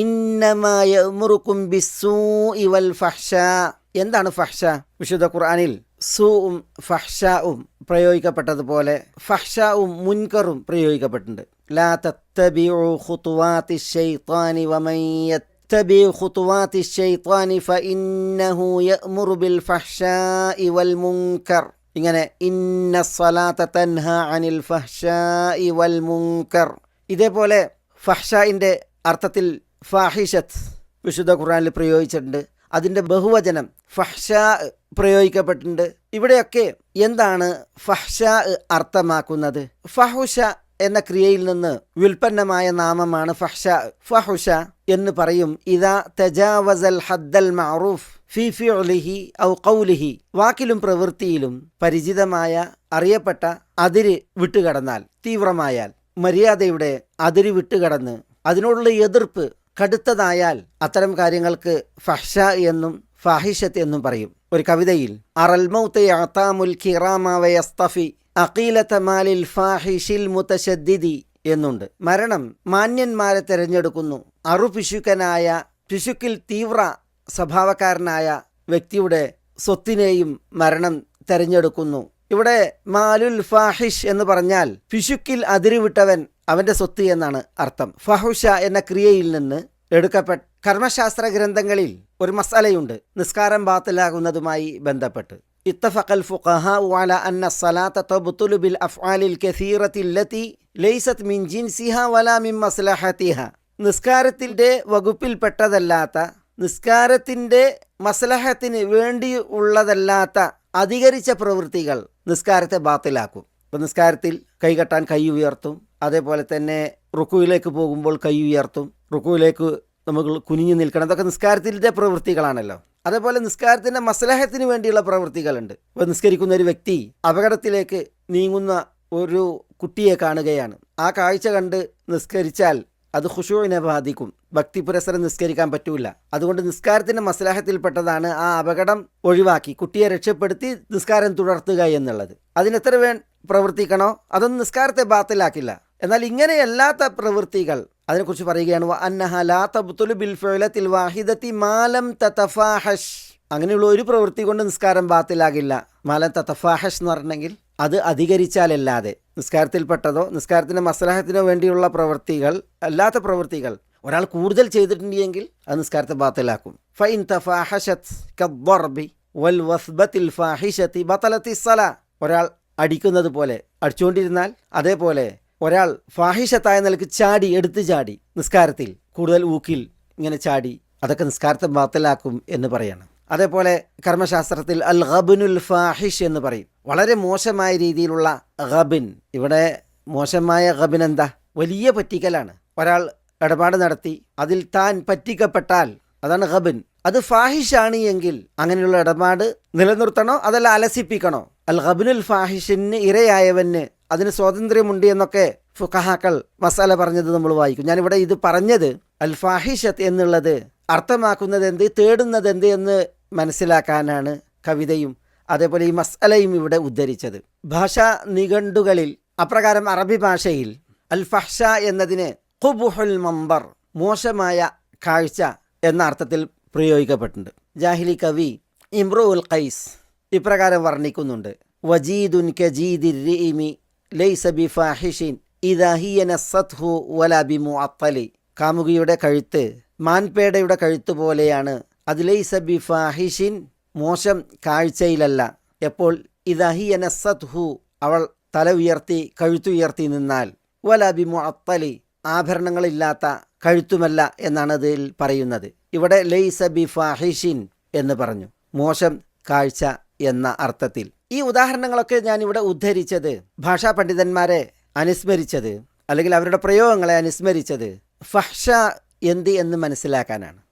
ഇന്നമായ വൽ ഫഹ്ഷ. എന്താണ് ഫഹ്ഷ? വിശുദ്ധ ഖുർആാനിൽ സൂവും ഫഹ്ഷാവും പ്രയോഗിക്കപ്പെട്ടതുപോലെ ഫഹ്ഷാവും മുൻകറും പ്രയോഗിക്കപ്പെട്ടിട്ടുണ്ട്. ലാ തത്തബിഉ ഖുതുവാതി ശൈത്താനി വമൻ യത്തബിഉ ഖുതുവാതി ശൈത്താനി യഅ്മുറു ബിൽ ഫഹ്ഷാഇ വൽ മുൻകർ. ഇങ്ങനെ ഇന്ന സ്വലാത്ത തൻഹ അനിൽ വൽ മുൻകർ. ഇതേപോലെ ഫഹ്ഷായിന്റെ അർത്ഥത്തിൽ ഫാഹിഷത്ത് വിശുദ്ധ ഖുറാനിൽ പ്രയോഗിച്ചിട്ടുണ്ട്. അതിന്റെ ബഹുവചനം ഫഹ്ഷ പ്രയോഗിക്കപ്പെട്ടിട്ടുണ്ട്. ഇവിടെയൊക്കെ എന്താണ് ഫഹ്ഷ അർത്ഥമാക്കുന്നത്? ഫഹുഷ എന്ന ക്രിയയിൽ നിന്ന് വ്യുൽപ്പന്നമായ നാമമാണ് ഫഹ്ഷ. ഫഹുഷ എന്ന് പറയും ഇതാ തജാവസൽ ഹദ്ദൽ മാറൂഫ് ഫിഫി ഒലിഹി ഔ കൗലിഹി വാക്കിലും പ്രവൃത്തിയിലും പരിചിതമായ അറിയപ്പെട്ട അതിര് വിട്ടുകടന്നാൽ തീവ്രമായാൽ മര്യാദയുടെ അതിര് വിട്ടുകടന്ന് അതിനോടുള്ള എതിർപ്പ് കടുത്തതായാൽ അത്തരം കാര്യങ്ങൾക്ക് ഫഹ്ഷ എന്നും ഫാഹിഷത്ത് എന്നും പറയും. ഒരു കവിതയിൽ എന്നുണ്ട്. മരണം മാന്യന്മാരെ തിരഞ്ഞെടുക്കുന്നു. അറുപിശുക്കനായ പിശുക്കിൽ തീവ്ര സ്വഭാവക്കാരനായ വ്യക്തിയുടെ സ്വത്തിനെയും മരണം തെരഞ്ഞെടുക്കുന്നു. ഇവിടെ മാലുൽ ഫാഹിഷ് എന്ന് പറഞ്ഞാൽ പിശുക്കിൽ അതിരുവിട്ടവൻ അവന്റെ സ്വത്ത് എന്നാണ് അർത്ഥം ഫഹുഷ എന്ന ക്രിയയിൽ നിന്ന് എടുക്കപ്പെട്ട കർമ്മശാസ്ത്ര ഗ്രന്ഥങ്ങളിൽ ഒരു മസാലയുണ്ട് നിസ്കാരം ബാത്തിലാകുന്നതുമായി ബന്ധപ്പെട്ട് اتفق الفقهاء على أن الصلاة تبطل بالأفعال الكثيرة التي ليست من جنسها ولا من مصلحتها നിസ്കാരത്തിൻ്റെ വകുപ്പിൽപ്പെട്ടതല്ലാത്ത നിസ്കാരത്തിൻ്റെ മസ്ലഹത്തിന് വേണ്ടി ഉള്ളതല്ലാത്ത അധികരിച്ച പ്രവൃത്തികൾ നിസ്കാരത്തെ ബാത്തിലാക്കും ഇപ്പം നിസ്കാരത്തിൽ കൈകെട്ടാൻ കൈ ഉയർത്തും അതേപോലെ തന്നെ റുക്കുവിലേക്ക് പോകുമ്പോൾ കൈ ഉയർത്തും. റുക്കുവിലേക്ക് നമുക്ക് കുനിഞ്ഞു നിൽക്കണം. അതൊക്കെ നിസ്കാരത്തിന്റെ പ്രവൃത്തികളാണല്ലോ. അതേപോലെ നിസ്കാരത്തിന്റെ മസലഹത്തിന് വേണ്ടിയുള്ള പ്രവൃത്തികളുണ്ട്. ഇപ്പോൾ നിസ്കരിക്കുന്ന ഒരു വ്യക്തി അപകടത്തിലേക്ക് നീങ്ങുന്ന ഒരു കുട്ടിയെ കാണുകയാണ്. ആ കാഴ്ച കണ്ട് നിസ്കരിച്ചാൽ അത് ഖുഷുവിനെ ബാധിക്കും. ഭക്തി പുരസരം നിസ്കരിക്കാൻ പറ്റൂല. അതുകൊണ്ട് നിസ്കാരത്തിന്റെ മസലാഹത്തിൽപ്പെട്ടതാണ് ആ അപകടം ഒഴിവാക്കി കുട്ടിയെ രക്ഷപ്പെടുത്തി നിസ്കാരം തുടർത്തുക എന്നുള്ളത്. അതിനെത്ര വേ പ്രവർത്തിക്കണോ? അതൊന്നും നിസ്കാരത്തെ ബാത്തിലാക്കില്ല. എന്നാൽ ഇങ്ങനെയല്ലാത്ത പ്രവൃത്തികൾ അതിനെക്കുറിച്ച് പറയുകയാണ് "വ അന്നഹ ലാ ബിൽ ഫിഅലത്തിൽ വാഹിദത്തി മാലം അങ്ങനെയുള്ള ഒരു പ്രവൃത്തി കൊണ്ട് നിസ്കാരം ബാത്തിലാകില്ല. മാലം തതഫാഹഷ് എന്ന് പറഞ്ഞെങ്കിൽ അത് അധികരിച്ചാലല്ലാതെ നിസ്കാരത്തിൽപ്പെട്ടതോ നിസ്കാരത്തിന്റെ മസലാഹത്തിനോ വേണ്ടിയുള്ള പ്രവൃത്തികൾ അല്ലാത്ത പ്രവൃത്തികൾ ഒരാൾ കൂടുതൽ ചെയ്തിട്ടുണ്ടെങ്കിൽ അത് നിസ്കാരത്തെ ബാത്തിലാക്കും. ഫൈൻ തഫാഹഷത്ത് വൽ ഒരാൾ അടിക്കുന്നത് പോലെ അടിച്ചുകൊണ്ടിരുന്നാൽ അതേപോലെ ഒരാൾ ഫാഹിഷത്തായ നിലയ്ക്ക് ചാടി എടുത്തു ചാടി നിസ്കാരത്തിൽ കൂടുതൽ ഊക്കിൽ ഇങ്ങനെ ചാടി അതൊക്കെ നിസ്കാരത്തെ ബാത്തലാക്കും എന്ന് പറയാണ്. അതേപോലെ കർമ്മശാസ്ത്രത്തിൽ അൽ ഖബിനുൽ ഫാഹിഷ് എന്ന് പറയും. വളരെ മോശമായ രീതിയിലുള്ള ഖബിൻ. ഇവിടെ മോശമായ ഖബിൻ എന്താ? വലിയ പറ്റിക്കലാണ്. ഒരാൾ ഇടപാട് നടത്തി അതിൽ താൻ പറ്റിക്കപ്പെട്ടാൽ അതാണ് ഖബിൻ. അത് ഫാഹിഷാണ് എങ്കിൽ അങ്ങനെയുള്ള ഇടപാട് നിലനിർത്തണോ അതല്ല അലസിപ്പിക്കണോ? അൽ ഖബിനുൽ ഫാഹിഷിന് ഇരയായവന് അതിന് സ്വാതന്ത്ര്യമുണ്ട് എന്നൊക്കെ ഫുഖഹാക്കൾ മസാല പറഞ്ഞത് നമ്മൾ വായിക്കും. ഞാനിവിടെ ഇത് പറഞ്ഞത് അൽ ഫാഹിഷത്ത് എന്നുള്ളത് അർത്ഥമാക്കുന്നത് എന്ത് തേടുന്നത് എന്ത് എന്ന് മനസ്സിലാക്കാനാണ് കവിതയും അതേപോലെ ഈ മസലയും ഇവിടെ ഉദ്ധരിച്ചത്. ഭാഷാ നിഘണ്ടുകളിൽ അപ്രകാരം അറബി ഭാഷയിൽ അൽ ഫഹ്ഷ എന്നതിന് ഖുബുഹുൽ മമ്പർ മോശമായ കാഴ്ച എന്ന അർത്ഥത്തിൽ പ്രയോഗിക്കപ്പെട്ടിട്ടുണ്ട്. ജാഹിലി കവി ഇമ്രുൽ ഖൈസ് ഇപ്രകാരം വർണിക്കുന്നുണ്ട്. വജീദുൻ കജീദിരിമി ലൈസ ബി ഫാഹിഷിൻ ഇദാഹിയന സത്ഹു വല ബി മുഅത്തലി കാമുകിയുടെ കഴുത്ത് മാൻപേടയുടെ കഴുത്ത് പോലെയാണ്. അത് ലൈസ ബി ഫാഹിഷിൻ മോശം കാഴ്ചയിലല്ല. എപ്പോൾ ഇദാഹിയന സത്ഹു അവൾ തല ഉയർത്തി കഴുത്തുയർത്തി നിന്നാൽ. വല ബി മുഅത്തലി ആഭരണങ്ങളില്ലാത്ത കഴുത്തുമല്ല എന്നാണ് അതിൽ പറയുന്നത്. ഇവിടെ ലൈസ ബി ഫാഹിഷിൻ എന്ന് പറഞ്ഞു. മോശം കാഴ്ച എന്ന അർത്ഥത്തിൽ. ഈ ഉദാഹരണങ്ങളൊക്കെ ഞാൻ ഇവിടെ ഉദ്ധരിച്ചത് ഭാഷാ പണ്ഡിതന്മാരെ അനുസ്മരിച്ചത് അല്ലെങ്കിൽ അവരുടെ പ്രയോഗങ്ങളെ അനുസ്മരിച്ചത് ഫഹ്ഷ എന്ത് എന്ന് മനസ്സിലാക്കാനാണ്.